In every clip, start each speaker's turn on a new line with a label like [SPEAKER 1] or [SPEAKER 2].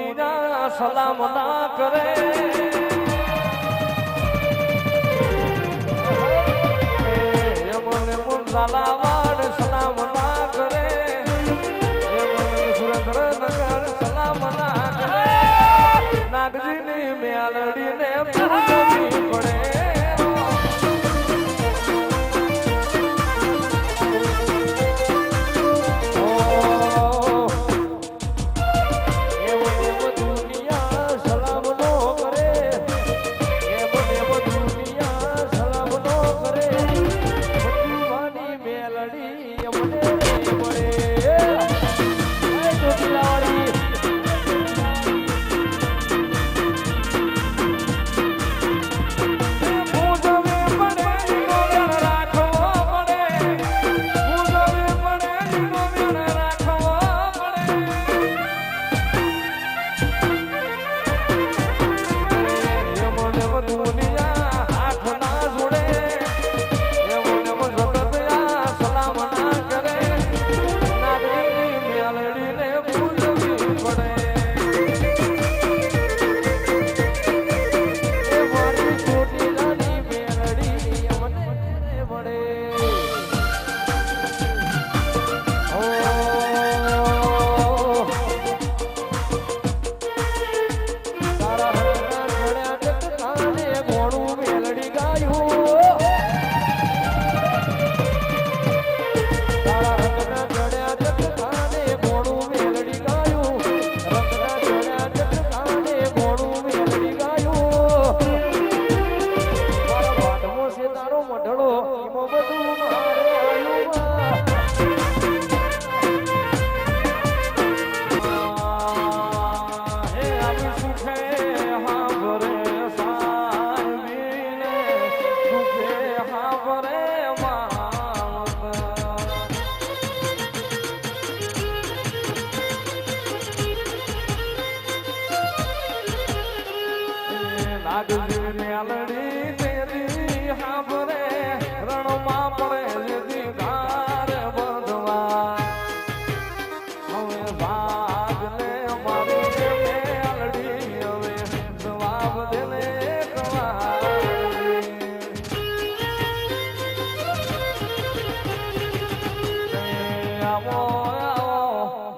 [SPEAKER 1] દુનિયા સલામ ના કરે. મને મુંડાલાવાડ સલામ ના કરે. સુરેન્દ્રનગર સલામ ના કરે. નાગજીની પૂજવી પડે.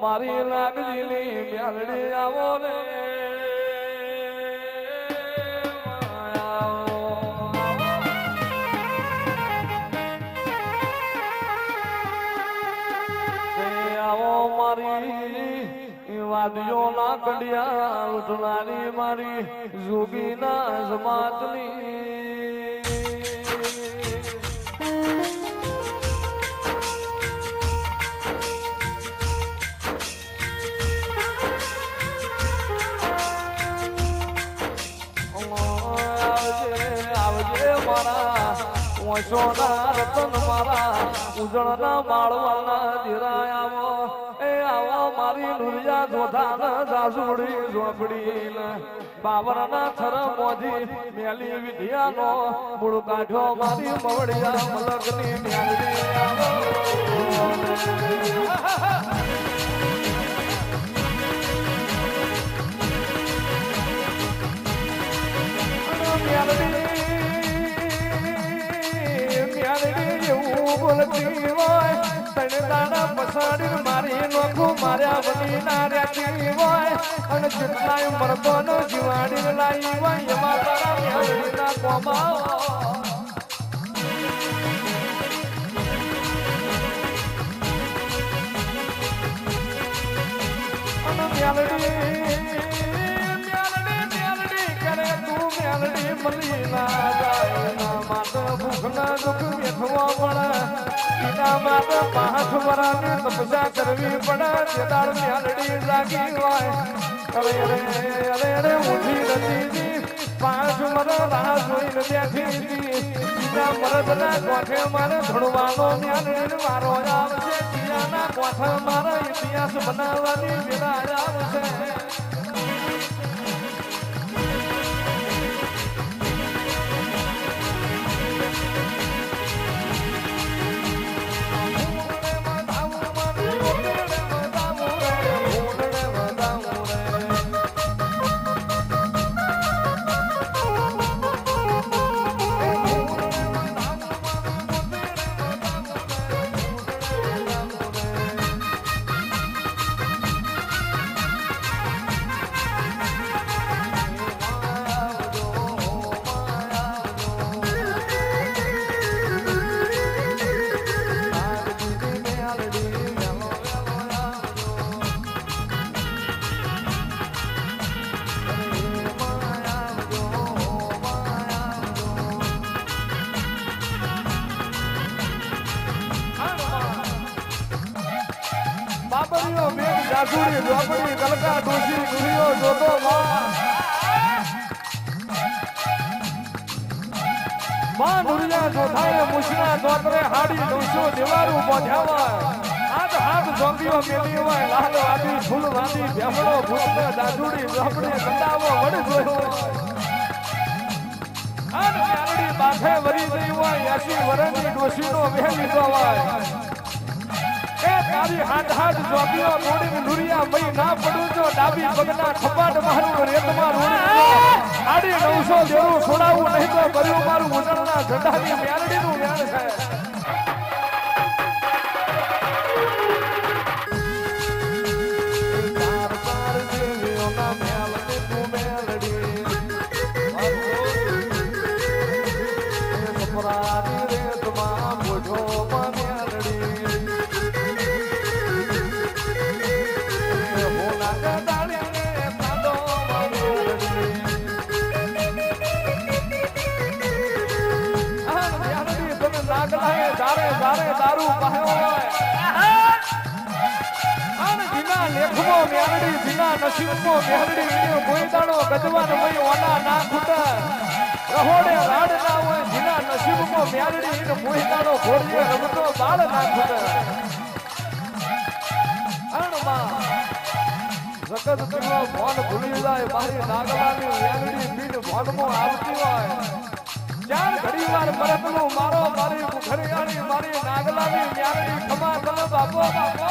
[SPEAKER 1] મારી લાગજીની મેલડી આવો રે. આવો મારી વાદીઓ ના કડિયા ઉઠનારી મારી જોગી ના ઓછોના રતન ઉજળના માળવાના ધીરાયાવો એ આવો મારી નુરિયા જોધાના જાસુડી ઝોપડી બાવરના થર મોધી મેલી વિધિયાનો મૂળ કાઢ્યો મારી મવડિયા મારી નોખું માર્યા વની ના રહેતી હોય. અને જેટલાય હોય ના કોમા. ભૂખ ના દુઃખ વેઠવા પડે એના માટે પાંચ વરાની તપસ્યા કરવી પડે જે દાળ મ્યાલડી જાગી હોય. અરે અરે અરે અરે ઊઠી નથી પાંચ મર રાહ જોઈને બેઠી હતી. બીજા મરદના કોઠે મારે ધણવાનો મ્યાલડી મારો આવશે. બીજાના કોઠે મારે ઇતિહાસ બનાવવાની વેળા આવશે. દાસુડી ઝોપડી કલકા ડોસી ડુરીઓ જોતો માં. દુનિયા જોથાએ મુશના દોતરે હાડી ડોસો દેવારું બોધાવા હાથ હાથ જોંગીઓ મેલી હોય લાલ વાદી, ફૂલ વાદી ભેમડો ભૂતને દાદુડી ઝોપડી કંડાવો વડ જોયો આન મ્યાલડી બાથે વરી ગઈ હોય એસી વરણની ડોસીનો વહેલી લીધો હોય. એ તારી હાથ હાથ જોગીઓ મોડી નુરિયા મઈ ના પડું જો ડાબી પગના ખપાટ મારું રેતમાં રોડી આડી નવસો દેવું છોડાવું નહીં તો કર્યું મારું ઉજળના ઝંડાની મ્યાલડીનું દારૂ પાયો હોય આને જીના લેખમો મેરડી જીના નસીબમો મેરડી ઈનો કોઈ દાડો ગજવાન મય ના ખૂટે રહોડે રાડ ના હોય જીના નસીબમો મેરડી ઈનો કોઈ બાળ ના ખૂટે જગત પીવો ભોન ભૂલી જાય મારી નાગલાની મેરડી પીન ભોનમાં આવતી હોય ચાર ઘડી વાર પરતનું મારો મારી મુખરિયાની મારી નાગલાની મ્યારડી ખમા કલ બાપો બાપો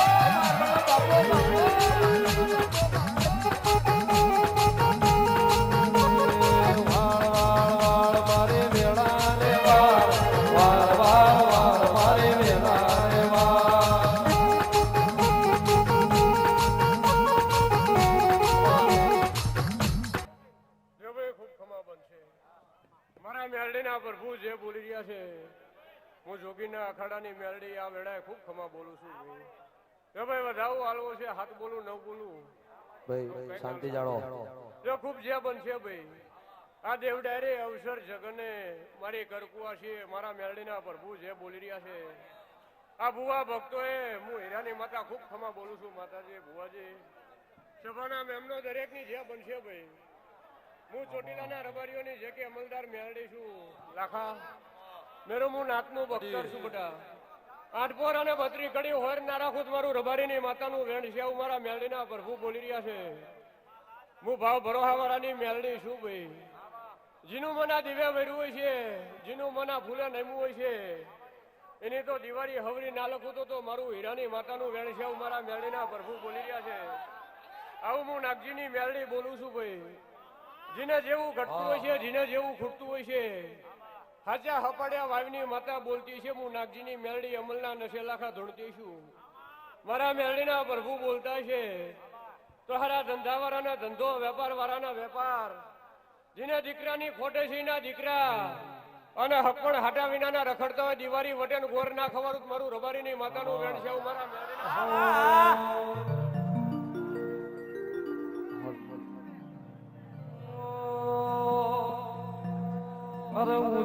[SPEAKER 1] બાપો બાપો
[SPEAKER 2] હું અખાડાની મેલડી આ વેળાએ ખૂબ ખમા બોલું છું જો ભાઈ વધાવું હાલવો છે હાથ બોલું ન બોલું.
[SPEAKER 3] ભાઈ શાંતિ જાળો
[SPEAKER 2] જો ખૂબ જે બનશે ભાઈ. આ દેવ ડાયરે અવસર જગને મારી કરકુવા છે મારા મેલડીના પ્રભુ જે બોલી રહ્યા છે. આ ભુવા ભક્તોએ હું હીરાની માતા ખૂબ ખમા બોલું છું માતાજી ભુવાજી. સભાના મેમનો દરેકની જે બનશે ભાઈ. હું ચોટીલાના રબારીઓની જે કે અમલદાર મેળડી છું. લાખા. મેરો હું નાતનું ભક્તર છું બધા આઠપોર અને બત્રી કડી હોર ના રાખું તો મારું રબારીની માતાનું વેણ છે એવું મારા મેલડીના પ્રભુ બોલી રહ્યા છે. હું ભાવ ભરોહાવાળાની મેલડી છું ભાઈ. જીનું મના દિવે વર્યું હોય છે, જીનું મના ફૂલે નમ્યું હોય છે. એની તો દિવાળી હવરી ના લખું તો મારું હીરાની માતાનું વેણ છે એવું મારા મેલડીના પ્રભુ બોલી રહ્યા છે. આવું હું નાગજીની મેલડી બોલું છું ભાઈ. જીને જેવું ઘટતું હોય છે, જીને જેવું ખૂટતું હોય છે. હાચા હપાડ્યા વાવની માતા બોલતી છે, હું નાગજીની મેલડી અમલના નશે લાખા ધૂણતી છું. મારા મેલડીના પ્રભુ બોલતા છે તો હારા ધંધાવાળાના ધંધો વેપાર વાળાના વેપાર. જેને દીકરાની ખોટે છે એના દીકરા. અને હપણ હાટા વિનાના રખડતા હોય, દિવાળી વટેન ગોર ના ખવાનું મારું મારું રબારીની માતાનું વેણ છે મારા મેલડીના.
[SPEAKER 1] અરે હું